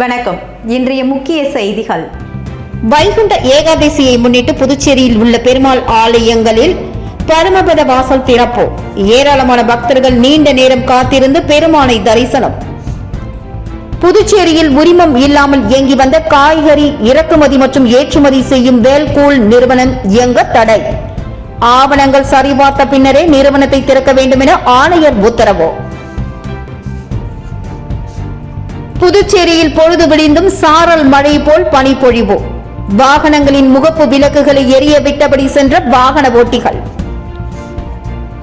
வணக்கம். இன்றைய முக்கிய செய்திகள். வைகுண்ட ஏகாதசியை முன்னிட்டு புதுச்சேரியில் உள்ள பெருமாள் ஆலயங்களில் பரமபத வாசல் திறப்பு. ஏராளமான பக்தர்கள் நீண்ட நேரம் காத்திருந்து பெருமானை தரிசனம். புதுச்சேரியில் உரிமம் இல்லாமல் இயங்கி வந்த காய்கறி இறக்குமதி மற்றும் ஏற்றுமதி செய்யும் வேல்கூல் நிறுவனம் இயங்க தடை. ஆவணங்கள் சரிபார்த்த பின்னரே நிறுவனத்தை திறக்க வேண்டும் என ஆணையர் உத்தரவு. புதுச்சேரியில் பொழுது விடிந்தும் சாரல் மழை போல் பனிப்பொழிவு. வாகனங்களின் முகப்பு விளக்குகளை எரிய விட்டபடி சென்ற வாகன ஓட்டிகள்.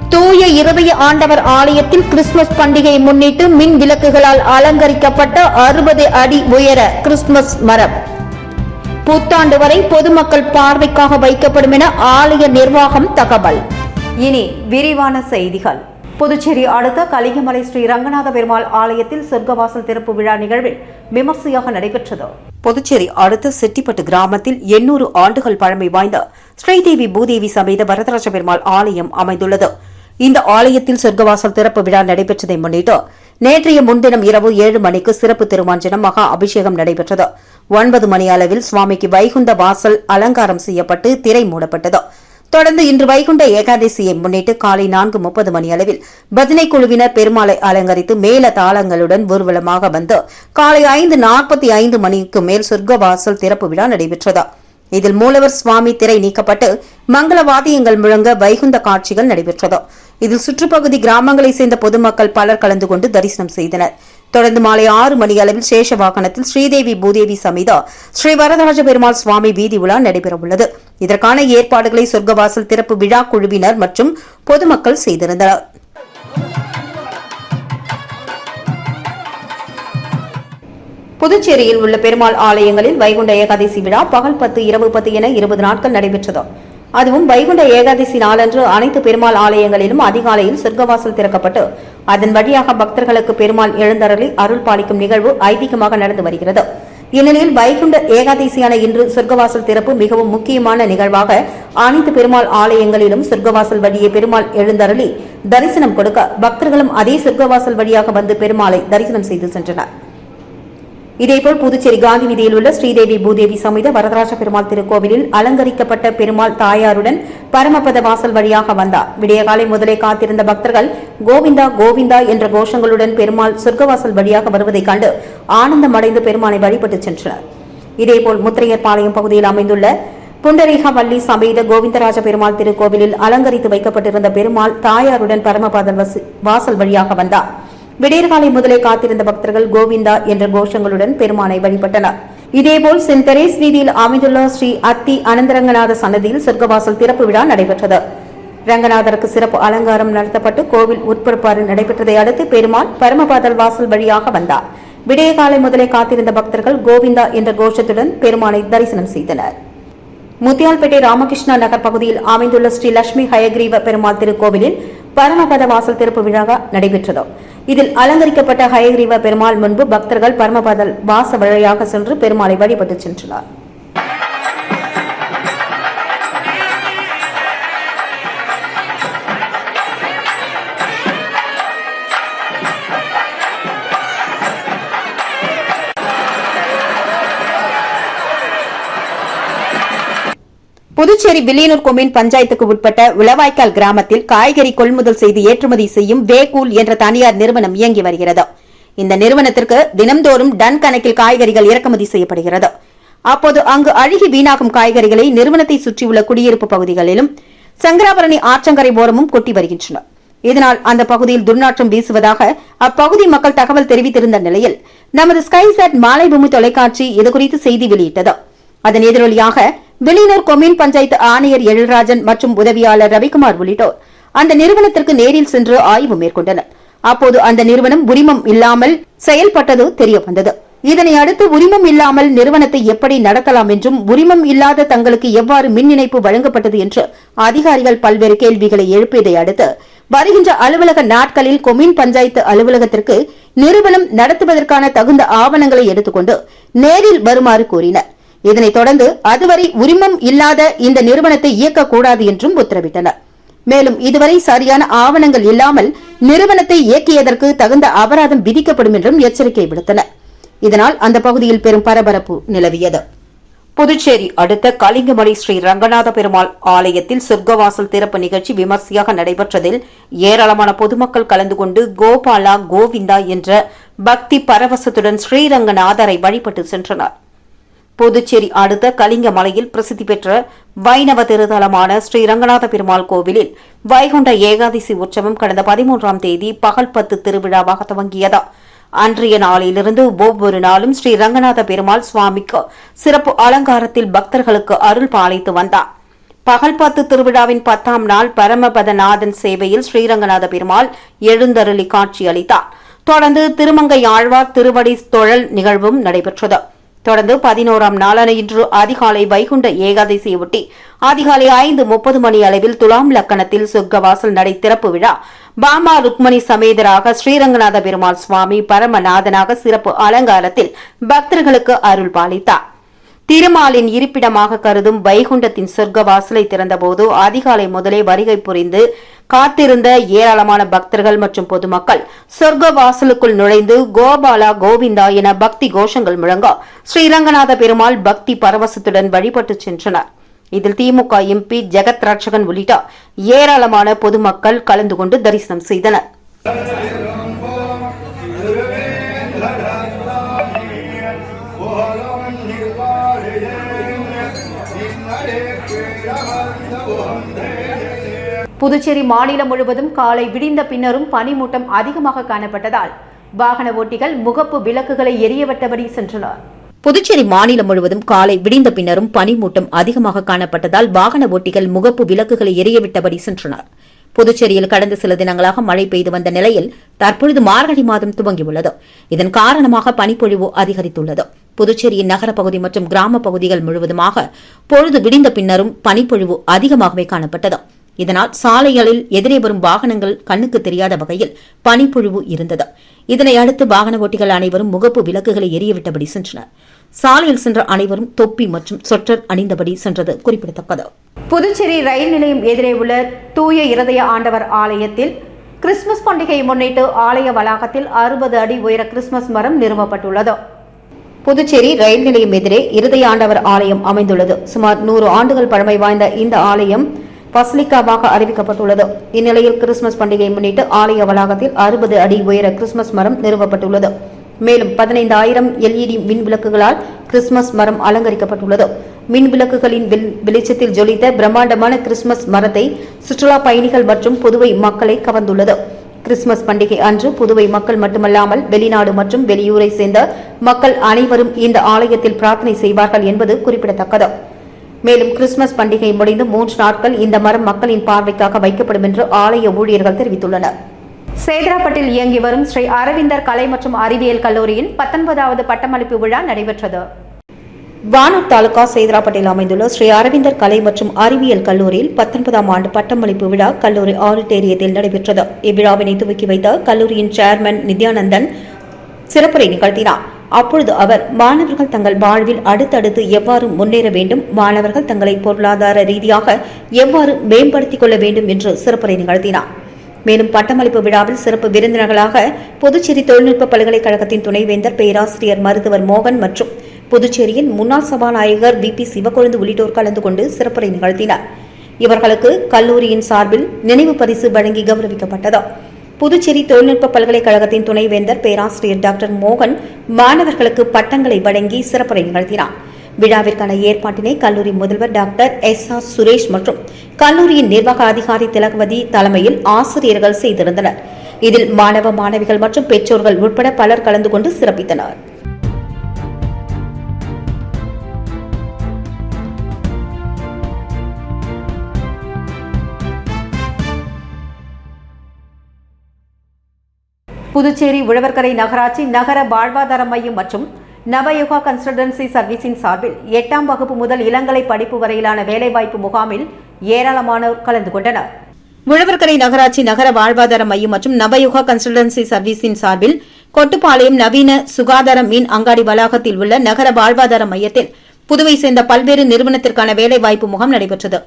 தூய இருதய ஆண்டவர் ஆலயத்தில் கிறிஸ்துமஸ் பண்டிகையை முன்னிட்டு மின் விளக்குகளால் அலங்கரிக்கப்பட்ட அறுபது அடி உயர கிறிஸ்துமஸ் மரம். புத்தாண்டு வரை பொதுமக்கள் பார்வைக்காக வைக்கப்படும் என ஆலய நிர்வாகம் தகவல். இனி விரிவான செய்திகள். புதுச்சேரி அடுத்த கலிங்கமலை ஸ்ரீ ரங்கநாத பெருமாள் ஆலயத்தில் சொர்க்கவாசல் திறப்பு விழா நிகழ்வில் விமர்சையாக நடைபெற்றது. புதுச்சேரி அடுத்த செட்டிப்பட்டு கிராமத்தில் எண்ணூறு ஆண்டுகள் பழமை வாய்ந்த ஸ்ரீதேவி பூதேவி சமேத வரதராஜ பெருமாள் ஆலயம் அமைந்துள்ளது. இந்த ஆலயத்தில் சொர்க்கவாசல் திறப்பு விழா நடைபெற்றதை முன்னிட்டு நேற்றைய முன்தினம் இரவு ஏழு மணிக்கு சிறப்பு திருமஞ்சனம் மகா அபிஷேகம் நடைபெற்றது. ஒன்பது மணி அளவில் சுவாமிக்கு வைகுந்த வாசல் அலங்காரம் செய்யப்பட்டு திரை மூடப்பட்டது. தொடர்ந்து இன்று வைகுண்ட ஏகாதசியை முன்னிட்டு காலை நான்கு முப்பது மணி அளவில் பஜனை குழுவினர் பெருமாளை அலங்கரித்து மேல தாளங்களுடன் ஊர்வலமாக வந்து காலை ஐந்து நாற்பத்தி ஐந்து மணிக்கு மேல் சொர்க்கவாசல் திறப்பு விழா நடைபெற்றது. இதில் மூலவர் சுவாமி திரை நீக்கப்பட்டு மங்கள வாத்தியங்கள் முழங்க வைகுந்த காட்சிகள் நடைபெற்றது. இதில் சுற்றுப்பகுதி கிராமங்களைச் சேர்ந்த பொதுமக்கள் பலர் கலந்து கொண்டு தரிசனம் செய்தனர். தொடர்ந்து மாலை ஆறு மணி அளவில் சேஷ வாகனத்தில் ஸ்ரீதேவி பூதேவி சமேதா ஸ்ரீ வரதராஜ பெருமாள் சுவாமி வீதி உலா நடைபெறவுள்ளது. இதற்கான ஏற்பாடுகளை சொர்க்கவாசல் திறப்பு விழா குழுவினர் மற்றும் பொதுமக்கள் செய்திருந்தனர். புதுச்சேரியில் உள்ள பெருமாள் ஆலயங்களில் வைகுண்ட ஏகாதசி விழா பகல் பத்து இரவு பத்து என இருபது நாட்கள் நடைபெற்றது. அதுவும் வைகுண்ட ஏகாதசி நாளன்று அனைத்து பெருமாள் ஆலயங்களிலும் அதிகாலையில் சொர்க்கவாசல் திறக்கப்பட்டு அதன் வழியாக பக்தர்களுக்கு பெருமாள் எழுந்தருளி அருள் பாலிக்கும் நிகழ்வு ஐதீகமாக நடந்து வருகிறது. இந்நிலையில் வைகுண்ட ஏகாதசியான இன்று சொர்க்கவாசல் திறப்பு மிகவும் முக்கியமான நிகழ்வாக அனைத்து பெருமாள் ஆலயங்களிலும் சொர்க்கவாசல் வழியே பெருமாள் எழுந்தருளி தரிசனம் கொடுக்க பக்தர்களும் அதே சொர்க்கவாசல் வழியாக வந்து பெருமாளை தரிசனம் செய்து சென்றனர். இதேபோல் புதுச்சேரி காந்தி வீதியில் உள்ள ஸ்ரீதேவி பூதேவி சமேத வரதராஜ பெருமாள் திருக்கோவிலில் அலங்கரிக்கப்பட்ட பெருமாள் தாயாருடன் பரமபத வாசல் வழியாக வந்தார். விடியகாலை முதலே காத்திருந்த பக்தர்கள் கோவிந்தா கோவிந்தா என்ற கோஷங்களுடன் பெருமாள் சொர்க்கவாசல் வழியாக வருவதைக் கண்டு ஆனந்தமடைந்து பெருமாளை வழிபட்டு சென்றனர். இதேபோல் முத்திரையர் பாளையம் பகுதியில் அமைந்துள்ள புண்டரேகா வள்ளி சமேத கோவிந்தராஜ பெருமாள் திருக்கோவிலில் அலங்கரித்து வைக்கப்பட்டிருந்த பெருமாள் தாயாருடன் பரமபத வாசல் வழியாக வந்தார். விடியற்காலை முதலே காத்திருந்த பக்தர்கள் கோவிந்தா என்ற கோஷங்களுடன் பெருமானை வழிபட்டனர். இதேபோல் சென்ட் தெரேஸ் வீதியில் அமைந்துள்ள ஸ்ரீ அத்தி அனந்தரங்கநாத சன்னதியில் சொர்க்கவாசல் திறப்பு விழா நடைபெற்றது. ரங்கநாதருக்கு சிறப்பு அலங்காரம் நடத்தப்பட்டு கோவில் உட்பிறப்பாறு நடைபெற்றதை அடுத்து பெருமாள் பரமபாதல் வாசல் வழியாக வந்தார். விடியகாலை முதலே காத்திருந்த பக்தர்கள் கோவிந்தா என்ற கோஷத்துடன் பெருமானை தரிசனம் செய்தனர். முத்தியால்பேட்டை ராமகிருஷ்ணா நகர் பகுதியில் அமைந்துள்ள ஸ்ரீ லட்சுமி ஹயக்ரீவ பெருமாள் திருக்கோவிலில் பரமபத வாசல் திறப்பு விழா நடைபெற்றது. இதில் அலங்கரிக்கப்பட்ட ஹயகிரீவ பெருமாள் முன்பு பக்தர்கள் பரமபதல் வாச வழியாக சென்று பெருமாளை வழிபட்டு சென்றனர். புதுச்சேரி வில்லியனூர் கொம்யூன் பஞ்சாயத்துக்கு உட்பட்ட உளவாய்க்கால் கிராமத்தில் காய்கறி கொள்முதல் செய்து ஏற்றுமதி செய்யும் வேகூல் என்ற தனியார் நிறுவனம் இயங்கி வருகிறது. இந்த நிறுவனத்திற்கு தினம்தோறும் டன் கணக்கில் காய்கறிகள் இறக்குமதி செய்யப்படுகிறது. அப்போது அங்கு அழுகி வீணாகும் காய்கறிகளை நிறுவனத்தை சுற்றியுள்ள குடியிருப்பு பகுதிகளிலும் சங்கராபரணி ஆற்றங்கரை ஓரமும் கொட்டி வருகின்றன. இதனால் அந்த பகுதியில் துர்நாற்றம் வீசுவதாக அப்பகுதி மக்கள் தகவல் தெரிவித்திருந்த நிலையில் நமது ஸ்கைசெட் மாலை பூமி தொலைக்காட்சி இதுகுறித்து செய்தி வெளியிட்டது. அதன் எதிரொலியாக வெளியூர் கொம்யூன் பஞ்சாயத்து ஆணையர் எழில்ராஜன் மற்றும் உதவியாளர் ரவிக்குமார் உள்ளிட்டோர் அந்த நிறுவனத்திற்கு நேரில் சென்று ஆய்வு மேற்கொண்டனர். அப்போது அந்த நிறுவனம் உரிமம் இல்லாமல் செயல்பட்டது தெரியவந்தது. இதனை அடுத்து உரிமம் இல்லாமல் நிறுவனத்தை எப்படி நடத்தலாம் என்றும் உரிமம் இல்லாத தங்களுக்கு எவ்வாறு மின் இணைப்பு வழங்கப்பட்டது என்று அதிகாரிகள் பல்வேறு கேள்விகளை எழுப்பியதை அடுத்து வருகின்ற அலுவலக நாட்களில் கொமின் பஞ்சாயத்து அலுவலகத்திற்கு நிறுவனம் நடத்துவதற்கான தகுந்த ஆவணங்களை எடுத்துக்கொண்டு நேரில் வருமாறு கூறினர். இதனைத் தொடர்ந்து அதுவரை உரிமம் இல்லாத இந்த நிறுவனத்தை இயக்கக்கூடாது என்றும் உத்தரவிட்டனர். மேலும் இதுவரை சரியான ஆவணங்கள் இல்லாமல் நிறுவனத்தை இயக்கியதற்கு தகுந்த அபராதம் விதிக்கப்படும் என்றும் எச்சரிக்கை விடுத்தனர். இதனால் அந்த பகுதியில் பெரும் பரபரப்பு நிலவியது. புதுச்சேரி அடுத்த கலிங்கமலை ஸ்ரீ ரங்கநாத பெருமாள் ஆலயத்தில் சொர்க்கவாசல் திறப்பு நிகழ்ச்சி விமர்சையாக நடைபெற்றதில் ஏராளமான பொதுமக்கள் கலந்து கொண்டு கோபாலா கோவிந்தா என்ற பக்தி பரவசத்துடன் ஸ்ரீரங்கநாதரை வழிபட்டு சென்றனர். புதுச்சேரி அடுத்த கலிங்க மலையில் பிரசித்தி பெற்ற வைணவ திருத்தலமான ஸ்ரீரங்கநாத பெருமாள் கோவிலில் வைகுண்ட ஏகாதசி உற்சவம் கடந்த பதிமூன்றாம் தேதி பகல் பத்து திருவிழாவாக துவங்கியது. அன்றைய நாளிலிருந்து ஒவ்வொரு நாளும் ஸ்ரீ ரங்கநாத பெருமாள் சுவாமிக்கு சிறப்பு அலங்காரத்தில் பக்தர்களுக்கு அருள் பாலித்து வந்தார். பகல் பத்து திருவிழாவின் பத்தாம் நாள் பரமபதநாதன் சேவையில் ஸ்ரீரங்கநாத பெருமாள் எழுந்தருளி காட்சி அளித்தார் தொடர்ந்து திருமங்கை ஆழ்வார் திருவடி தொழல் நிகழ்வும் நடைபெற்றது. தொடர்ந்து பதினோராம் நாளான இன்று அதிகாலை வைகுண்ட ஏகாதசியொட்டி அதிகாலை ஐந்து முப்பது மணி அளவில் துலாம் லக்கணத்தில் சொர்க்கவாசல் நடை திறப்பு விழா. பாமா ருக்மணி சமேதராக ஸ்ரீரங்கநாத பெருமாள் சுவாமி பரமநாதனாக சிறப்பு அலங்காரத்தில் பக்தர்களுக்கு அருள் பாலித்தார். திருமாலின் இருப்பிடமாக கருதும் வைகுண்டத்தின் சொர்க்கவாசலை திறந்தபோது அதிகாலை முதலே வருகை புரிந்து காத்திருந்த ஏராளமான பக்தர்கள் மற்றும் பொதுமக்கள் சொர்க்க வாசலுக்குள் நுழைந்து கோபாலா கோவிந்தா என பக்தி கோஷங்கள் முழங்க ஸ்ரீரங்கநாத பெருமாள் பக்தி பரவசத்துடன் வழிபட்டு சென்றனர். இதில் திமுக எம்பி ஜெகத் ராட்சகன் உள்ளிட்ட ஏராளமான பொதுமக்கள் கலந்து கொண்டு தரிசனம் செய்தனர். புதுச்சேரி மாநிலம் முழுவதும் காலை விடிந்த பின்னரும் பனிமூட்டம் அதிகமாக காணப்பட்டதால் வாகன ஓட்டிகள் முகப்பு விளக்குகளை எரியவிட்டபடி சென்றனர். புதுச்சேரி மாநிலம் முழுவதும் காலை விடிந்த பின்னரும் பனிமூட்டம் அதிகமாக காணப்பட்டதால் வாகன ஓட்டிகள் முகப்பு விளக்குகளை எரியவிட்டபடி சென்றனர். புதுச்சேரியில் கடந்த சில தினங்களாக மழை பெய்து வந்த நிலையில் தற்பொழுது மார்கழி மாதம் துவங்கியுள்ளது. இதன் காரணமாக பனிப்பொழிவு அதிகரித்துள்ளது. புதுச்சேரியின் நகரப்பகுதி மற்றும் கிராம பகுதிகள் முழுவதுமாக பொழுது விடிந்த பின்னரும் பனிப்பொழிவு அதிகமாகவே காணப்பட்டது. இதனால் சாலைகளில் எதிரே வரும் வாகனங்கள் கண்ணுக்கு தெரியாத வகையில் பனிப்புழுவு இருந்தது. இதனை அடுத்து வாகன ஓட்டிகள் அனைவரும் முகப்பு விளக்குகளை எரியவிட்டபடி சென்றனர். சாலையில் சென்ற அனைவரும் தொப்பி மற்றும் சொற்றர் அணிந்தபடி சென்றது குறிப்பிடத்தக்கது. புதுச்சேரி ரயில் நிலையம் எதிரே உள்ள தூய இருதய ஆண்டவர் ஆலயத்தில் கிறிஸ்துமஸ் பண்டிகையை முன்னிட்டு ஆலய வளாகத்தில் அறுபது அடி உயர கிறிஸ்துமஸ் மரம் நிறுவப்பட்டுள்ளது. புதுச்சேரி ரயில் நிலையம் எதிரே இருதய ஆண்டவர் ஆலயம் அமைந்துள்ளது. சுமார் நூறு ஆண்டுகள் பழமை வாய்ந்த இந்த ஆலயம் பஸ்லிக்காவாக அறிவிக்கப்பட்டுள்ளது. இந்நிலையில் கிறிஸ்துமஸ் பண்டிகையை முன்னிட்டு ஆலய வளாகத்தில் அறுபது அடி உயர கிறிஸ்துமஸ் மரம் நிறுவப்பட்டுள்ளது. மேலும் பதினைந்தாயிரம் எல்இடி மின் விளக்குகளால் கிறிஸ்துமஸ் மரம் அலங்கரிக்கப்பட்டுள்ளது. மின் விளக்குகளின் வெள்- வெளிச்சத்தில் ஜொலித்த பிரம்மாண்டமான கிறிஸ்துமஸ் மரத்தை சுற்றுலா பயணிகள் மற்றும் புதுவை மக்களை கவர்ந்துள்ளது. கிறிஸ்துமஸ் பண்டிகை அன்று புதுவை மக்கள் மட்டுமல்லாமல் வெளிநாடு மற்றும் வெளியூரை சேர்ந்த மக்கள் அனைவரும் இந்த ஆலயத்தில் பிரார்த்தனை செய்வார்கள் என்பது குறிப்பிடத்தக்கது. மேலும் கிறிஸ்துமஸ் பண்டிகை முடிந்து மூன்று நாட்கள் இந்த மரம் மக்களின் பார்வைக்காக வைக்கப்படும் என்று ஆலய ஊழியர்கள் தெரிவித்துள்ளனர். சேதராப்பட்டில் இயங்கி வரும் ஸ்ரீ அரவிந்தர் கலை மற்றும் அறிவியல் கல்லூரியின் பத்தொன்பதாவது பட்டமளிப்பு விழா நடைபெற்றது. வானூர் தாலுகா சேதராப்பட்டில் அமைந்துள்ள ஸ்ரீ அரவிந்தர் கலை மற்றும் அறிவியல் கல்லூரியில் பத்தொன்பதாம் ஆண்டு பட்டமளிப்பு விழா கல்லூரி ஆடிட்டோரியத்தில் நடைபெற்றது. இவ்விழாவினை துவக்கி வைத்த கல்லூரியின் சேர்மன் நித்யானந்தன் சிறப்புரை நிகழ்த்தினார். அப்பொழுது அவர் மாணவர்கள் தங்கள் வாழ்வில் அடுத்தடுத்து எவ்வாறு முன்னேற வேண்டும்? மாணவர்கள் தங்களை பொருளாதார ரீதியாக எவ்வாறு மேம்படுத்திக் கொள்ள வேண்டும்? என்று சிறப்புரை நிகழ்த்தினார். மேலும் பட்டமளிப்பு விழாவில் சிறப்பு விருந்தினர்களாக புதுச்சேரி தொழில்நுட்ப பல்கலைக்கழகத்தின் துணைவேந்தர் பேராசிரியர் மருத்துவர் மோகன் மற்றும் புதுச்சேரியின் முன்னாள் சபாநாயகர் வி. பி. சிவக்கொழுந்து உள்ளிட்டோர் கலந்து கொண்டு சிறப்புரை நிகழ்த்தினர். இவர்களுக்கு கல்லூரியின் சார்பில் நினைவு பரிசு வழங்கி கௌரவிக்கப்பட்டது. புதுச்சேரி தொழில்நுட்ப பல்கலைக்கழகத்தின் துணைவேந்தர் பேராசிரியர் டாக்டர் மோகன் மாணவர்களுக்கு பட்டங்களை வழங்கி சிறப்புரை நிகழ்த்தினார். விழாவிற்கான ஏற்பாட்டினை கல்லூரி முதல்வர் டாக்டர் எஸ் ஆர் சுரேஷ் மற்றும் கல்லூரியின் நிர்வாக அதிகாரி திலகவதி தலைமையில் ஆசிரியர்கள் செய்திருந்தனர். இதில் மாணவ மாணவிகள் மற்றும் பெற்றோர்கள் உட்பட பலர் கலந்து கொண்டு சிறப்பித்தனர். புதுச்சேரி உழவர்கரை நகராட்சி நகர வாழ்வாதார மையம் மற்றும் நவயுகா கன்சல்டன்சி சர்வீஸின் சார்பில் எட்டாம் வகுப்பு முதல் இளங்கலை படிப்பு வரையிலான வேலைவாய்ப்பு முகாமில் ஏராளமானோர் கலந்து கொண்டனர். உழவர்கரை நகராட்சி நகர வாழ்வாதார மையம் மற்றும் நவயுகா கன்சல்டன்சி சர்வீஸின் சார்பில் கொட்டுப்பாளையம் நவீன சுகாதார மீன் அங்காடி வளாகத்தில் உள்ள நகர வாழ்வாதார மையத்தில் புதுவை சேர்ந்த பல்வேறு நிறுவனத்திற்கான வேலைவாய்ப்பு முகாம் நடைபெற்றது.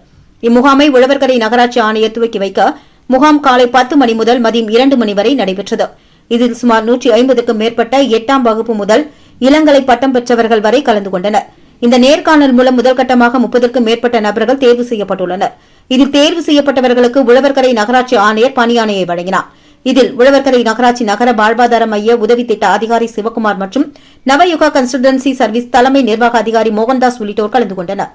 இம்முகாமை உழவர்கரை நகராட்சி ஆணையர் துவக்கி வைக்க முகாம் காலை பத்து மணி முதல் மதியம் இரண்டு மணி வரை நடைபெற்றது. இதில் சுமார் நூற்றி ஐம்பதுக்கும் மேற்பட்ட எட்டாம் வகுப்பு முதல் இளங்கலை பட்டம் பெற்றவர்கள் வரை கலந்து கொண்டனர். இந்த நேர்காணல் மூலம் முதல்கட்டமாக முப்பதற்கும் மேற்பட்ட நபர்கள் தேர்வு செய்யப்பட்டுள்ளனர். இதில் தேர்வு செய்யப்பட்டவர்களுக்கு உழவர்கரை நகராட்சி ஆணையர் பணியாணையை வழங்கினார். இதில் உழவர்கரை நகராட்சி நகர வாழ்வாதார மைய உதவி திட்ட அதிகாரி சிவகுமார் மற்றும் நவயுகா கன்சல்டன்சி சர்வீஸ் தலைமை நிர்வாக அதிகாரி மோகன்தாஸ் உள்ளிட்டோர் கலந்து கொண்டனர்.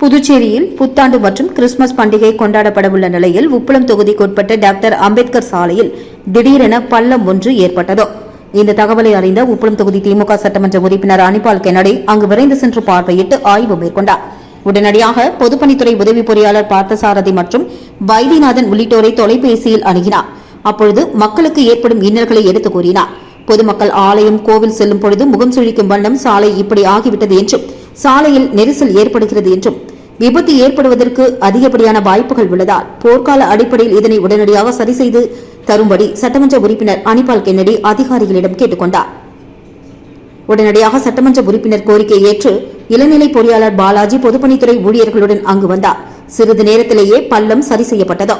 புதுச்சேரியில் புத்தாண்டு மற்றும் கிறிஸ்துமஸ் பண்டிகை கொண்டாடப்படவுள்ள நிலையில் உப்பளம் தொகுதிக்குட்பட்ட டாக்டர் அம்பேத்கர் சாலையில் திடீரென பள்ளம் ஒன்று ஏற்பட்டது. இந்த தகவலை அறிந்த உப்பளம் தொகுதி திமுக சட்டமன்ற உறுப்பினர் அனிபால் கென்னடி அங்கு விரைந்து சென்று பார்வையிட்டு ஆய்வு மேற்கொண்டார். உடனடியாக பொதுப்பணித்துறை உதவி பொறியாளர் பார்த்தசாரதி மற்றும் வைத்தியநாதன் உள்ளிட்டோரை தொலைபேசியில் அணுகினார். அப்பொழுது மக்களுக்கு ஏற்படும் இன்னல்களை எடுத்துக் கூறினார். பொதுமக்கள் ஆலயம் கோவில் செல்லும் பொழுது முகம் சுழிக்கும் வண்ணம் சாலை இப்படி ஆகிவிட்டது என்றும் சாலையில் நெரிசல் ஏற்படுகிறது என்றும் விபத்து ஏற்படுவதற்கு அதிகப்படியான வாய்ப்புகள் உள்ளதால் போர்க்கால அடிப்படையில் இதனை உடனடியாக சரி செய்து தரும்படி சட்டமன்ற உறுப்பினர் அனிபால் கென்னடி அதிகாரிகளிடம் கேட்டுக் கொண்டார் உடனடியாக சட்டமன்ற உறுப்பினர் கோரிக்கையை ஏற்று இளநிலை பொறியாளர் பாலாஜி பொதுப்பணித்துறை ஊழியர்களுடன் அங்கு வந்தார். சிறிது நேரத்திலேயே பள்ளம் சரி செய்யப்பட்டது.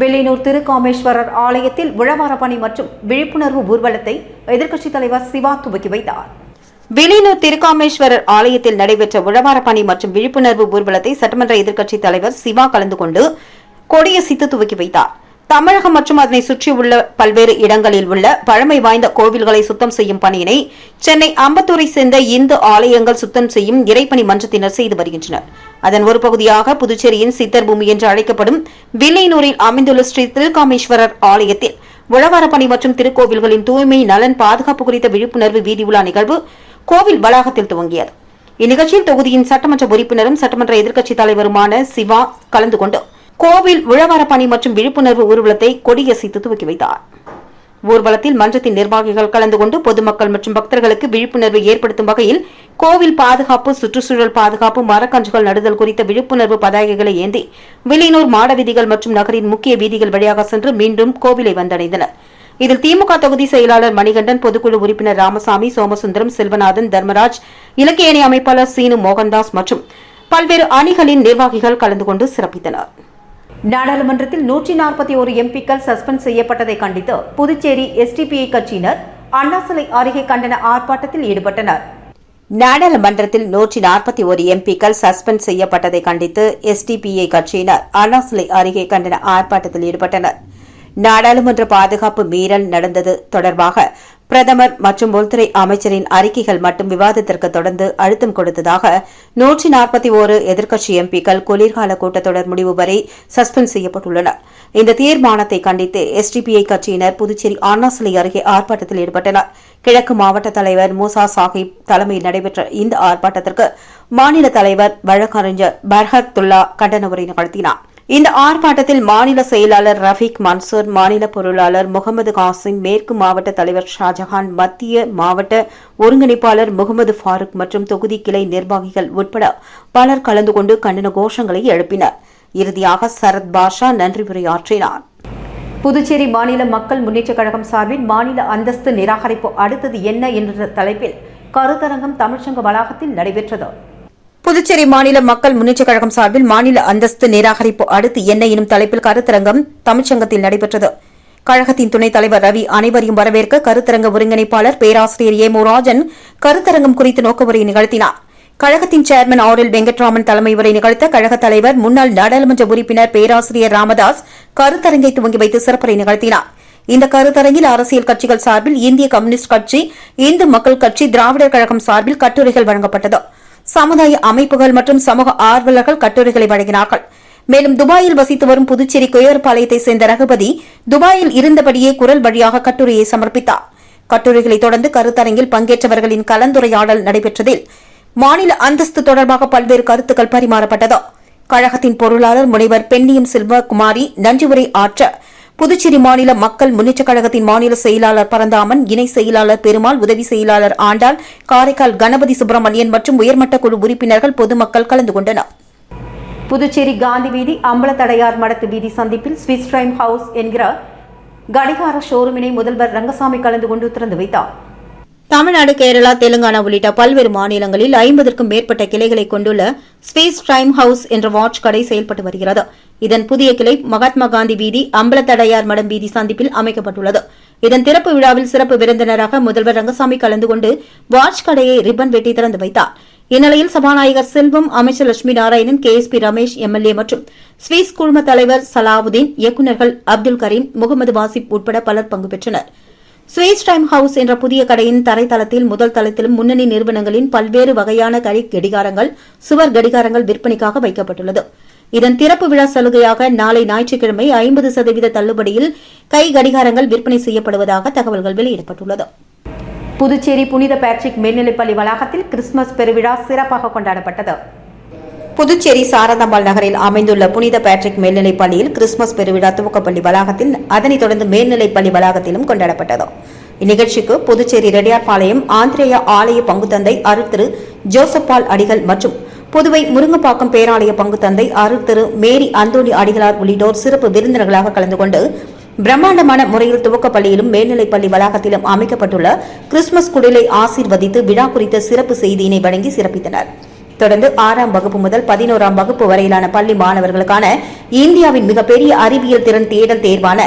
வெள்ளினூர் திருக்காமேஸ்வரர் ஆலயத்தில் உழவார பணி மற்றும் விழிப்புணர்வு ஊர்வலத்தை எதிர்க்கட்சித் தலைவர் சிவா துவக்கி வைத்தார். வெளியூர் திருக்காமேஸ்வரர் ஆலயத்தில் நடைபெற்ற உழவார பணி மற்றும் விழிப்புணர்வு ஊர்வலத்தை சட்டமன்ற எதிர்க்கட்சித் தலைவர் சிவா கலந்து கொண்டு கொடியசித்து துவக்கி வைத்தார். தமிழகம் மற்றும் அதனை சுற்றியுள்ள பல்வேறு இடங்களில் உள்ள பழமை வாய்ந்த கோவில்களை சுத்தம் செய்யும் பணியினை சென்னை அம்பத்தூரை சேர்ந்த இந்து ஆலயங்கள் சுத்தம் செய்யும் இறைப்பணி மன்றத்தினர் செய்து வருகின்றனர். அதன் ஒரு பகுதியாக புதுச்சேரியின் சித்தர் பூமி என்று அழைக்கப்படும் வில்லையனூரில் அமைந்துள்ள ஸ்ரீ திருகாமேஸ்வரர் ஆலயத்தில் உழவார பணி மற்றும் திருக்கோவில்களின் தூய்மை நலன் பாதுகாப்பு குறித்த விழிப்புணர்வு வீதி உலா நிகழ்வு கோவில் வளாகத்தில் துவங்கியது. இந்நிகழ்ச்சியில் தொகுதியின் சட்டமன்ற உறுப்பினரும் சட்டமன்ற எதிர்க்கட்சித் தலைவருமான சிவா கலந்து கொண்டு கோவில் விழவரப்பணி பணி மற்றும் விழிப்புணர்வு ஊர்வலத்தை கொடியசைத்து துவக்கி வைத்தார். ஊர்வலத்தில் மன்றத்தின் நிர்வாகிகள் கலந்து கொண்டு பொதுமக்கள் மற்றும் பக்தர்களுக்கு விழிப்புணர்வு ஏற்படுத்தும் வகையில் கோவில் பாதுகாப்பு சுற்றுச்சூழல் பாதுகாப்பு மரக்கன்றுகள் நடுதல் குறித்த விழிப்புணர்வு பதாகைகளை ஏந்தி வில்லியனூர் மாட வீதிகள் மற்றும் நகரின் முக்கிய வீதிகள் வழியாக சென்று மீண்டும் கோவிலை வந்தடைந்தனர். இதில் திமுக தொகுதி செயலாளர் மணிகண்டன் பொதுக்குழு உறுப்பினர் ராமசாமி சோமசுந்தரம் செல்வநாதன் தர்மராஜ் இலக்கிய இணை அமைப்பாளர் சீனு மோகன்தாஸ் மற்றும் பல்வேறு அணிகளின் நிர்வாகிகள் கலந்து கொண்டு சிறப்பித்தனர். நாடாளுமன்றத்தில் நூற்றி நாற்பத்தி ஒரு எம்பிக்கள் சஸ்பெண்ட் செய்யப்பட்டதை கண்டித்து புதுச்சேரி எஸ்டிபிஐ கட்சியினர் அண்ணா சிலை அருகே கண்டன ஆர்ப்பாட்டத்தில் ஈடுபட்டனர். நாடாளுமன்றத்தில் நூற்றி நாற்பத்தி ஒரு எம்பிக்கள் சஸ்பெண்ட் செய்யப்பட்டதை கண்டித்து எஸ்டிபிஐ கட்சியினர் அண்ணா சிலை அருகே கண்டன ஆர்ப்பாட்டத்தில் ஈடுபட்டனர். நாடாளுமன்ற பாதுகாப்பு மீறல் நடந்தது தொடர்பாக பிரதமர் மற்றும் உள்துறை அமைச்சரின் அறிக்கைகள் மட்டும் விவாதத்திற்கு தொடர்ந்து அழுத்தம் கொடுத்ததாக நூற்றி நாற்பத்தி ஓரு எதிர்க்கட்சி எம்பிக்கள் குளிர்கால கூட்டத்தொடர் முடிவு வரை சஸ்பெண்ட் செய்யப்பட்டுள்ளனர். இந்த தீர்மானத்தை கண்டித்து எஸ்டிபிஐ கட்சியினர் புதுச்சேரி அண்ணாசிலை அருகே ஆர்ப்பாட்டத்தில் ஈடுபட்டனர். கிழக்கு மாவட்ட தலைவர் மூசா சாஹிப் தலைமையில் நடைபெற்ற இந்த ஆர்ப்பாட்டத்திற்கு மாநில தலைவர் வழக்கறிஞர் பர்ஹத்துல்லா கண்டன உரை நிகழ்த்தினார். இந்த ஆர்ப்பாட்டத்தில் மாநில செயலாளர் ரஃபீக் மன்சூர் மாநில பொருளாளர் முகமது காசிம் மேற்கு மாவட்ட தலைவர் ஷாஜஹான் மத்திய மாவட்ட ஒருங்கிணைப்பாளர் முகமது ஃபாரூக் மற்றும் தொகுதி கிளை நிர்வாகிகள் உட்பட பலர் கலந்து கொண்டு கண்டன கோஷங்களை எழுப்பினர். இறுதியாக சரத் பாஷா நன்றி உரையாற்றினார். புதுச்சேரி மாநில மக்கள் முன்னேற்றக் கழகம் சார்பில் மாநில அந்தஸ்து நிராகரிப்பு அடுத்தது என்ன என்ற தலைப்பில் கருத்தரங்கம் தமிழ்ச்சங்க வளாகத்தில் நடைபெற்றது. புதுச்சேரி மாநில மக்கள் முன்னேற்றக் கழகம் சார்பில் மாநில அந்தஸ்து நிராகரிப்பு அடுத்து என்ன எனும் தலைப்பில் கருத்தரங்கம் தமிழ்ச்சங்கத்தில் நடைபெற்றது. கழகத்தின் துணைத் தலைவர் ரவி அனைவரையும் வரவேற்க கருத்தரங்க ஒருங்கிணைப்பாளர் பேராசிரியர் ஏ ராஜன் கருத்தரங்கம் குறித்து நோக்கவுரை நிகழ்த்தினார். கழகத்தின் சேர்மன் ஆர் எல் வெங்கட்ராமன் தலைமை உரை நிகழ்த்த கழகத் தலைவர் முன்னாள் நாடாளுமன்ற உறுப்பினர் பேராசிரியர் ராமதாஸ் கருத்தரங்கை துவங்கி வைத்து சிறப்புரை நிகழ்த்தினார். இந்த கருத்தரங்கில் அரசியல் கட்சிகள் சார்பில் இந்திய கம்யூனிஸ்ட் கட்சி இந்து மக்கள் கட்சி திராவிடர் கழகம் சார்பில் கட்டுரைகள் வழங்கப்பட்டது. சமுதாய அமைப்புகள் மற்றும் சமூக ஆர்வலர்கள் கட்டுரைகளை வழங்கினார்கள். மேலும் துபாயில் வசித்து வரும் புதுச்சேரி கொய்யர்பாளையத்தை சேர்ந்த ரகுபதி துபாயில் இருந்தபடியே குரல் வழியாக கட்டுரையை சமர்ப்பித்தார். கட்டுரைகளை தொடர்ந்து கருத்தரங்கில் பங்கேற்றவர்களின் கலந்துரையாடல் நடைபெற்றதில் மாநில அந்தஸ்து தொடர்பாக பல்வேறு கருத்துக்கள் பரிமாறப்பட்டது. கழகத்தின் பொருளாளர் முனைவர் பெண்ணியம் செல்வகுமாரி நன்றி உரை ஆற்ற புதுச்சேரி மாநில மக்கள் முன்னேற்றக் கழகத்தின் மாநில செயலாளர் பரந்தாமன் இணை செயலாளர் பெருமாள் உதவி செயலாளர் ஆண்டாள் காரைக்கால் கணபதி சுப்பிரமணியன் மற்றும் உயர்மட்ட குழு உறுப்பினர்கள் பொதுமக்கள் கலந்து கொண்டனர். புதுச்சேரி காந்தி வீதி அம்பலத்தடையார் மடத்து வீதி சந்திப்பில் ஸ்விஸ் டைம் ஹவுஸ் என்கிற கடிகார ஷோரூமினை முதல்வர் ரங்கசாமி கலந்து கொண்டு திறந்து வைத்தார். தமிழ்நாடு கேரளா தெலுங்கானா உள்ளிட்ட பல்வேறு மாநிலங்களில் ஐம்பதற்கும் மேற்பட்ட கிளைகளை கொண்டுள்ள ஸ்பேஸ் டைம் ஹவுஸ் என்ற வாட்ச் கடை செயல்பட்டு வருகிறது. இதன் புதிய கிளை மகாத்மா காந்தி வீதி அம்பலத்தடையார் மடம் வீதி சந்திப்பில் அமைக்கப்பட்டுள்ளது. இதன் திறப்பு விழாவில் சிறப்பு விருந்தினராக முதல்வர் ரங்கசாமி கலந்து கொண்டு வாட்ச் கடையை ரிப்பன் வெட்டி திறந்து வைத்தார். இந்நிலையில் சபாநாயகர் செல்வம் அமைச்சர் Lakshmi Narayanan K S P Ramesh MLA மற்றும் ஸ்வீஸ் குழும தலைவர் சலாவுதீன் இயக்குநர்கள் அப்துல் கரீம் முகமது வாசிப் உட்பட பலர் பங்கு பெற்றனர். ஸ்வீஸ் டைம் ஹவுஸ் என்ற புதிய கடையின் தரைத்தளத்தில் முதல் தளத்திலும் முன்னணி நிறுவனங்களின் பல்வேறு வகையான கை கடிகாரங்கள் சுவர் கடிகாரங்கள் விற்பனைக்காக வைக்கப்பட்டுள்ளது. இதன் திறப்பு விழா சலுகையாக நாளை ஞாயிற்றுக்கிழமை ஐம்பது சதவீத தள்ளுபடியில் கை கடிகாரங்கள் விற்பனை செய்யப்படுவதாக தகவல்கள் வெளியிடப்பட்டுள்ளது. புதுச்சேரி புனித பேட்ரிக் மேல்நிலைப்பள்ளி வளாகத்தில் கிறிஸ்துமஸ் பெருவிழா சிறப்பாக கொண்டாடப்பட்டது. புதுச்சேரி சாரதாம்பாள் நகரில் அமைந்துள்ள புனித பேட்ரிக் மேல்நிலைப் பள்ளியில் கிறிஸ்துமஸ் பெருவிழா துவக்கப்பள்ளி வளாகத்தில் அதனைத் தொடர்ந்து மேல்நிலைப் பள்ளி வளாகத்திலும் கொண்டாடப்பட்டது. இந்நிகழ்ச்சிக்கு புதுச்சேரி ரெடியார்பாளையம் ஆந்திரேய ஆலய பங்குத்தந்தை அருட்திரு ஜோசப்பால் அடிகள் மற்றும் புதுவை முருங்கப்பாக்கம் பேராலய பங்குத்தந்தை அருட்திரு மேரி அந்தோணி அடிகளார் உள்ளிட்டோர் சிறப்பு விருந்தினர்களாக கலந்து கொண்டு பிரம்மாண்டமான முறையில் துவக்கப்பள்ளியிலும் மேல்நிலைப் பள்ளி வளாகத்திலும் அமைக்கப்பட்டுள்ள கிறிஸ்துமஸ் குடிலை ஆசீர்வதித்து விழா குறித்த சிறப்பு செய்தியினை வழங்கி சிறப்பித்தனர். தொடர்ந்து ஆறாம் வகுப்பு முதல் பதினோராம் வகுப்பு வரையிலான பள்ளி மாணவர்களுக்கான இந்தியாவின் மிகப்பெரிய அறிவியல் திறன் தேடல் தேர்வான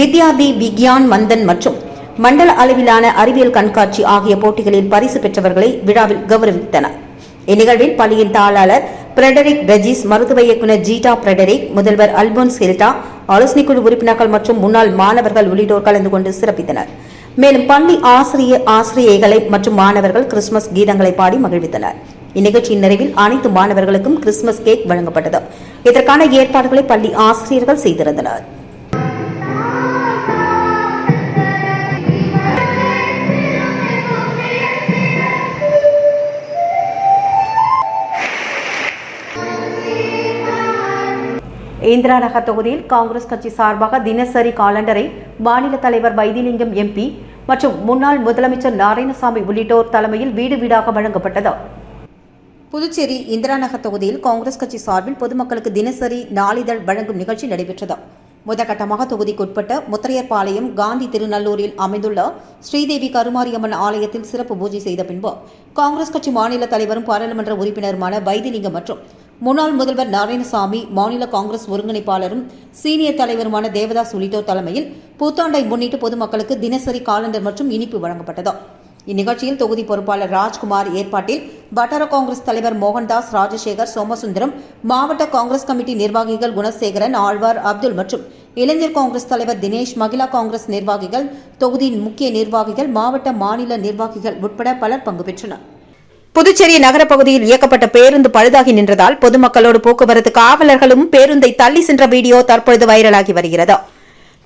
வித்யாதி விக்யான் மந்தன் மற்றும் மண்டல அளவிலான அறிவியல் கண்காட்சி ஆகிய போட்டிகளில் பரிசு பெற்றவர்களை விழாவில் கௌரவித்தனர். இந்நிகழ்வில் பள்ளியின் தாளாளர் பிரெடரிக் ரெஜிஸ் மருத்துவ இயக்குநர் ஜீட்டா பிரெடரிக் முதல்வர் அல்போன்ஸ் ஹில்டா ஆலோசனைக் குழு உறுப்பினர்கள் மற்றும் முன்னாள் மாணவர்கள் உள்ளிட்டோர் கலந்து கொண்டு சிறப்பித்தனர். மேலும் பள்ளி ஆசிரியர் ஆசிரியைகளை மற்றும் மாணவர்கள் கிறிஸ்துமஸ் கீதங்களை பாடி மகிழ்வித்தனர். இந்நிகழ்ச்சியின் நிறைவில் அனைத்து மாணவர்களுக்கும் கிறிஸ்துமஸ் கேக் வழங்கப்பட்டது. இதற்கான ஏற்பாடுகளை பள்ளி ஆசிரியர்கள் செய்திருந்தனர். இந்திரா நகர் தொகுதியில் காங்கிரஸ் கட்சி சார்பாக தினசரி காலண்டரை மாநில தலைவர் வைத்திலிங்கம் எம்பி மற்றும் முன்னாள் முதலமைச்சர் நாராயணசாமி உள்ளிட்டோர் தலைமையில் வீடு வீடாக வழங்கப்பட்டது. புதுச்சேரி இந்திரா நகர் தொகுதியில் காங்கிரஸ் கட்சி சார்பில் பொதுமக்களுக்கு தினசரி நாளிதழ் வழங்கும் நிகழ்ச்சி நடைபெற்றது. முதற்கட்டமாக தொகுதிக்குட்பட்ட முத்திரையர்பாளையம் காந்தி திருநல்லூரில் அமைந்துள்ள ஸ்ரீதேவி கருமாரியம்மன் ஆலயத்தில் சிறப்பு பூஜை செய்த பின்பு காங்கிரஸ் கட்சி மாநில தலைவரும் பாராளுமன்ற உறுப்பினருமான வைத்திலிங்கம் மற்றும் முன்னாள் முதல்வர் நாராயணசாமி மாநில காங்கிரஸ் ஒருங்கிணைப்பாளரும் சீனியர் தலைவருமான தேவதாஸ் உள்ளிட்டோர் தலைமையில் புத்தாண்டை முன்னிட்டு பொதுமக்களுக்கு தினசரி காலண்டர் மற்றும் இனிப்பு வழங்கப்பட்டது. இந்நிகழ்ச்சியில் தொகுதி பொறுப்பாளர் ராஜ்குமார் ஏற்பாட்டில் வட்டார காங்கிரஸ் தலைவர் மோகன்தாஸ் ராஜசேகர் சோமசுந்தரம் மாவட்ட காங்கிரஸ் கமிட்டி நிர்வாகிகள் குணசேகரன் ஆழ்வார் அப்துல் மற்றும் இளைஞர் காங்கிரஸ் தலைவர் தினேஷ் மகிழா காங்கிரஸ் நிர்வாகிகள் தொகுதியின் முக்கிய நிர்வாகிகள் மாவட்ட மாநில நிர்வாகிகள் உட்பட பலர் பங்கு பெற்றனர். புதுச்சேரி நகர பகுதியில் இயக்கப்பட்ட பேருந்து பழுதாகி நின்றதால் பொதுமக்களோடு போக்குவரத்து காவலர்களும் பேருந்தை தள்ளி சென்ற வீடியோ தற்பொழுது வைரலாகி வருகிறது.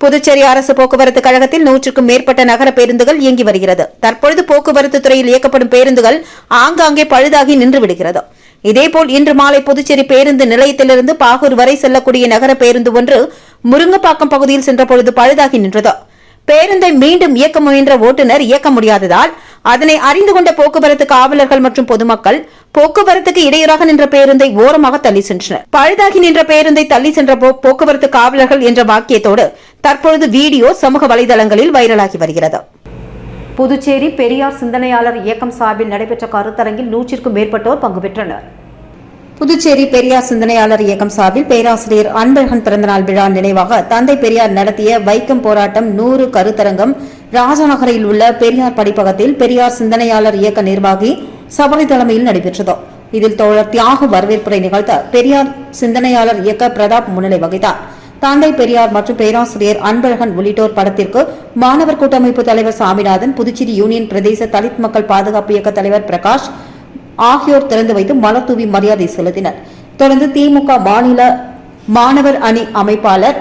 புதுச்சேரி அரசு போக்குவரத்து கழகத்தில் நூற்றுக்கும் மேற்பட்ட நகர பேருந்துகள் இயங்கி வருகிறது. தற்பொழுது போக்குவரத்து துறையில் இயக்கப்படும் பேருந்துகள் ஆங்காங்கே பழுதாகி நின்று விடுகிறது. இதேபோல் இன்று மாலை புதுச்சேரி பேருந்து நிலையத்திலிருந்து பாகூர் வரை செல்லக்கூடிய நகர பேருந்து ஒன்று முருங்கப்பாக்கம் பகுதியில் சென்றபொழுது பழுதாகி நின்றது. பேருந்தை மீண்டும் இயக்க முயன்ற ஓட்டுநர் இயக்க முடியாததால் அதனை அறிந்து கொண்ட போக்குவரத்து காவலர்கள் மற்றும் பொதுமக்கள் போக்குவரத்துக்கு இடையூறாக நின்ற பேருந்தை ஓரமாக தள்ளி சென்றனர். பழுதாகி நின்ற பேருந்தை தள்ளி சென்ற போ- போக்குவரத்து காவலர்கள் என்ற வாக்கியத்தோடு தற்பொழுது வீடியோ சமூக வலைதளங்களில் வைரலாகி வருகிறது. புதுச்சேரி பெரியார் சிந்தனையாளர் இயக்கம் சார்பில் நடைபெற்ற கருத்தரங்கில் நூற்றிற்கும் மேற்பட்டோர் பங்கு பெற்றனர். புதுச்சேரி பெரியார் சிந்தனையாளர் இயக்கம் சார்பில் பேராசிரியர் அன்பழகன் பிறந்தநாள் விழா நினைவாக தந்தை பெரியார் நடத்திய வைக்கம் போராட்டம் நூறு கருத்தரங்கம் ராஜநகரில் உள்ள பெரியார் படிப்பகத்தில் பெரியார் சிந்தனையாளர் இயக்க நிர்வாகி சபரி தலைமையில் நடைபெற்றது. இதில் தோழர் தியாக வரவேற்புரை நிகழ்த்த பெரியார் சிந்தனையாளர் இயக்க பிரதாப் முன்னிலை வகித்தார். தந்தை பெரியார் மற்றும் பேராசிரியர் அன்பழகன் உள்ளிட்டோர் படத்திற்கு மாணவர் கூட்டமைப்பு தலைவர் சாமிநாதன் புதுச்சேரி யூனியன் பிரதேச தலித் மக்கள் பாதுகாப்பு இயக்க தலைவர் பிரகாஷ் ஆகியோர் திறந்து வைத்து மலர் தூவி மரியாதை செலுத்தினர். தொடர்ந்து திமுக மாநில மாணவர் அணி அமைப்பாளர்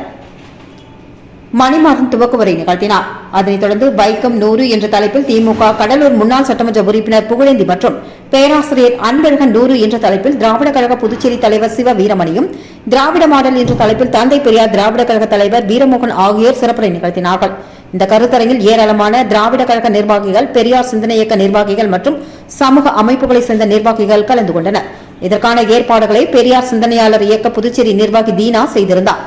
மணிமாறன் துவக்குவரை நிகழ்த்தினார். அதனைத் தொடர்ந்து வைக்கம் நூறு என்ற தலைப்பில் திமுக கடலூர் முன்னாள் சட்டமன்ற உறுப்பினர் புகழேந்தி மற்றும் பேராசிரியர் அன்பழகன் நூறு என்ற தலைப்பில் திராவிட கழக புதுச்சேரி தலைவர் சிவ வீரமணியும் திராவிட மாடல் என்ற தலைப்பில் தந்தை பெரியார் திராவிட கழக தலைவர் வீரமோகன் ஆகியோர் சிறப்புரை நிகழ்த்தினார்கள். இந்த கருத்தரங்கில் ஏராளமான திராவிட கழக நிர்வாகிகள் பெரியார் சிந்தனை இயக்க நிர்வாகிகள் மற்றும் சமூக அமைப்புகளை சேர்ந்த நிர்வாகிகள் கலந்து கொண்டனர். இதற்கான ஏற்பாடுகளை பெரியார் சிந்தனையாளர் இயக்க புதுச்சேரி நிர்வாகி தீனா செய்திருந்தார்.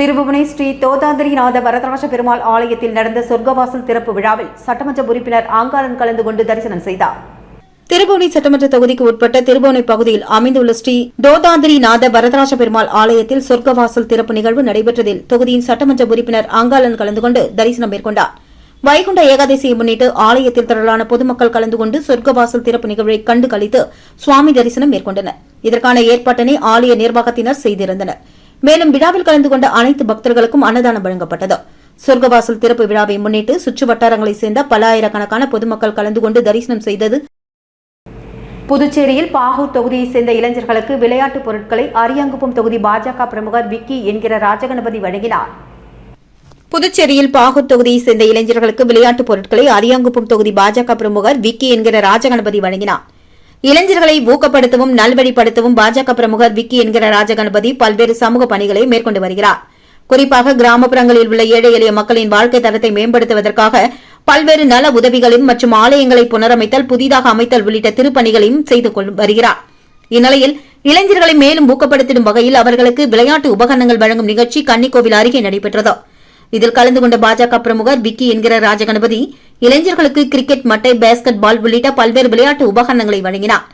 திருபுவனை ஸ்ரீ தோதாந்திரிநாத வரதராஜ பெருமாள் ஆலயத்தில் நடந்த சொர்க்கவாசல் திறப்பு விழாவில் சட்டமன்ற உறுப்பினர் ஆங்காரன் கலந்து கொண்டு தரிசனம் செய்தார். திருபுவனை சட்டமன்ற தொகுதிக்கு உட்பட்ட திருபுவனை பகுதியில் அமைந்துள்ள ஸ்ரீ தோதாந்திரிநாத வரதராஜ பெருமாள் ஆலயத்தில் சொர்க்கவாசல் திறப்பு நிகழ்வு நடைபெற்றதில் தொகுதியின் சட்டமன்ற உறுப்பினர் ஆங்காளன் கலந்து கொண்டு தரிசனம் மேற்கொண்டார். வைகுண்ட ஏகாதசியை முன்னிட்டு ஆலயத்தில் திரளான பொதுமக்கள் கலந்து கொண்டு சொர்க்கவாசல் திறப்பு நிகழ்வை கண்டு கழித்து சுவாமி தரிசனம் மேற்கொண்டனர். இதற்கான ஏற்பாட்டினை ஆலய நிர்வாகத்தினர் செய்திருந்தனர். மேலும் விழாவில் கலந்து கொண்ட அனைத்து பக்தர்களுக்கும் அன்னதானம் வழங்கப்பட்டது. சொர்க்கவாசல் திறப்பு விழாவை முன்னிட்டு சுற்று வட்டாரங்களைச் சேர்ந்த பல ஆயிரக்கணக்கான பொதுமக்கள் கலந்து கொண்டு தரிசனம் செய்தது புதுச்சேரியில் பாகூர் தொகுதியைச் சேர்ந்த இளைஞர்களுக்கு விளையாட்டுப் பொருட்களை அரியாங்குப்பம் தொகுதி பாஜக பிரமுகர் விக்கி என்கிற ராஜகணபதி வழங்கினார். புதுச்சேரியில் பாகூர் தொகுதியைச் சேர்ந்த இளைஞர்களுக்கு விளையாட்டுப் பொருட்களை அரியாங்குப்பம் தொகுதி பாஜக பிரமுகர் விக்கி என்கிற ராஜகணபதி வழங்கினார். இளைஞர்களை ஊக்கப்படுத்தவும் நல்வழிப்படுத்தவும் பாஜக பிரமுகர் விக்கி என்கிற ராஜகணபதி பல்வேறு சமூக பணிகளை மேற்கொண்டு வருகிறார். குறிப்பாக கிராமப்புறங்களில் உள்ள ஏழை எளிய மக்களின் வாழ்க்கை தரத்தை மேம்படுத்துவதற்காக பல்வேறு நல உதவிகளும் மற்றும் ஆலயங்களை புனரமைத்தல் புதிதாக அமைத்தல் உள்ளிட்ட திருப்பணிகளையும் செய்து கொண்டு வருகிறார். இந்நிலையில் இளைஞர்களை மேலும் ஊக்கப்படுத்திடும் வகையில் அவர்களுக்கு விளையாட்டு உபகரணங்கள் வழங்கும் நிகழ்ச்சி கன்னிக்கோவில் அருகே நடைபெற்றது. இதில் கலந்து கொண்ட பாஜக பிரமுகர் விக்கி என்கிற ராஜகணபதி இளைஞர்களுக்கு கிரிக்கெட் மட்டை பேஸ்கெட் பால் உள்ளிட்ட பல்வேறு விளையாட்டு உபகரணங்களை வழங்கினார்.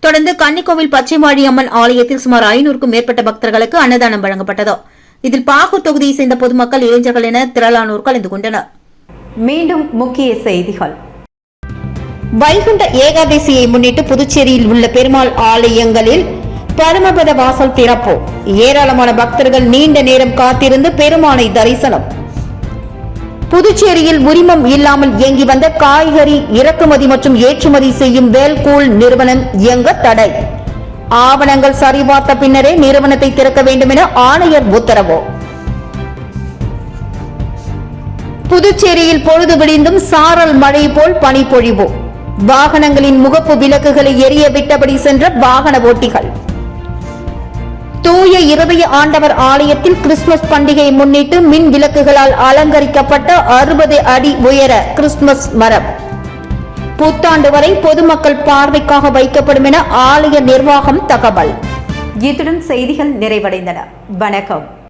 தொடர்ந்து கன்னிக்கோவில் பச்சைமாடி அம்மன் ஆலயத்தில் சுமார் ஐநூறுக்கும் மேற்பட்ட பக்தர்களுக்கு அன்னதானம் வழங்கப்பட்டது. இதில் பாகூர் தொகுதியைச் சேர்ந்த பொதுமக்கள் இளைஞர்கள் என திரளானோர் கலந்து கொண்டனர். மீண்டும் முக்கிய செய்திகள். வைகுண்ட ஏகாதசியை முன்னிட்டு புதுச்சேரியில் உள்ள பெருமாள் ஆலயங்களில் பரமபத வாசல் திறப்பு. ஏராளமான பக்தர்கள் நீண்ட நேரம் காத்திருந்து பெருமானை தரிசனம். புதுச்சேரியில் உரிமம் இல்லாமல் இயங்கி வந்த காய்கறி இறக்குமதி மற்றும் ஏற்றுமதி செய்யும் வேல்கூல் நிறுவனம் இயங்க தடை. ஆவணங்கள் சரிபார்த்த பின்னரே நிறுவனத்தை திறக்க வேண்டும் என ஆணையர் உத்தரவு. புதுச்சேரியில் பொழுது விடிந்தும் சாரல் மழை போல் பனிப்பொழிவு. வாகனங்களின் முகப்பு விளக்குகளை எரிய விட்டபடி சென்ற வாகன ஓட்டிகள். தூய இருதய ஆண்டவர் ஆலயத்தில் கிறிஸ்துமஸ் பண்டிகையை முன்னிட்டு மின் விளக்குகளால் அலங்கரிக்கப்பட்ட அறுபது அடி உயர கிறிஸ்துமஸ் மரம். புத்தாண்டு வரை பொதுமக்கள் பார்வைக்காக வைக்கப்படும் என ஆலய நிர்வாகம் தகவல். இத்துடன் செய்திகள் நிறைவடைந்தன. வணக்கம்.